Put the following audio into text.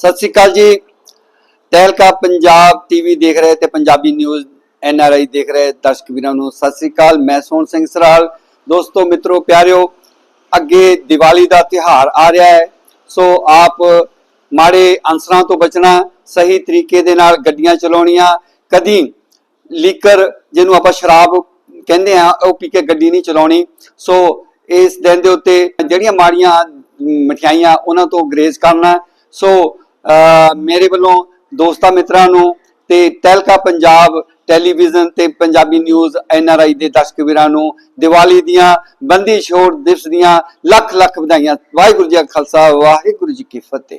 ਸਤਿ ਸ੍ਰੀ ਅਕਾਲ ਜੀ। ਤਹਿਲਕਾ ਪੰਜਾਬ ਟੀਵੀ ਦੇਖ ਰਹੇ ਤੇ Punjabi news N R I ਦੇਖ ਰਹੇ ਦਰਸ਼ਕ ਵੀਰਾਂ ਨੂੰ ਸਤਿ ਸ੍ਰੀ ਅਕਾਲ। ਮੈਂ ਸੋਹਣ ਸਿੰਘ ਸਰਾਲ। ਦੋਸਤੋ, ਮਿੱਤਰੋ, ਪਿਆਰਿਓ, ਅੱਗੇ ਦੀਵਾਲੀ ਦਾ ਤਿਹਾਰ ਆ ਰਿਹਾ ਹੈ। ਸੋ ਆਪ ਮਾੜੇ ਅੰਸਰਾਂ ਤੋਂ ਬਚਣਾ, ਸਹੀ ਤਰੀਕੇ ਦੇ ਨਾਲ ਗੱਡੀਆਂ ਚਲਾਉਣੀਆਂ, ਕਦੀ ਲੀਕਰ ਜਿਹਨੂੰ ਆਪਾਂ ਸ਼ਰਾਬ ਕਹਿੰਦੇ ਆ ਉਹ ਪੀ ਕੇ ਗੱਡੀ ਨਹੀਂ ਚਲਾਉਣੀ। ਸੋ ਇਸ ਦਿਨ ਦੇ ਉੱਤੇ ਜਿਹੜੀਆਂ ਮਾੜੀਆਂ ਮਠਿਆਈਆਂ ਉਹਨਾਂ ਤੋਂ ਗਰੇਜ਼ ਕਰਨਾ। ਸੋ ਮੇਰੇ ਵੱਲੋਂ ਦੋਸਤਾਂ ਮਿੱਤਰਾਂ ਨੂੰ ਤੇ ਤਹਿਲਕਾ ਪੰਜਾਬ ਟੈਲੀਵਿਜ਼ਨ ਤੇ Punjabi news N R I ਦੇ ਦਰਸ਼ਕ ਵੀਰਾਂ ਨੂੰ ਦੀਵਾਲੀ ਦੀਆਂ ਬੰਦੀ ਛੋੜ ਦਿਵਸ ਦੀਆਂ ਲੱਖ ਲੱਖ ਵਧਾਈਆਂ। ਵਾਹਿਗੁਰੂ ਜੀ ਕਾ ਖਾਲਸਾ, ਵਾਹਿਗੁਰੂ ਜੀ ਕੀ ਫਤਿਹ।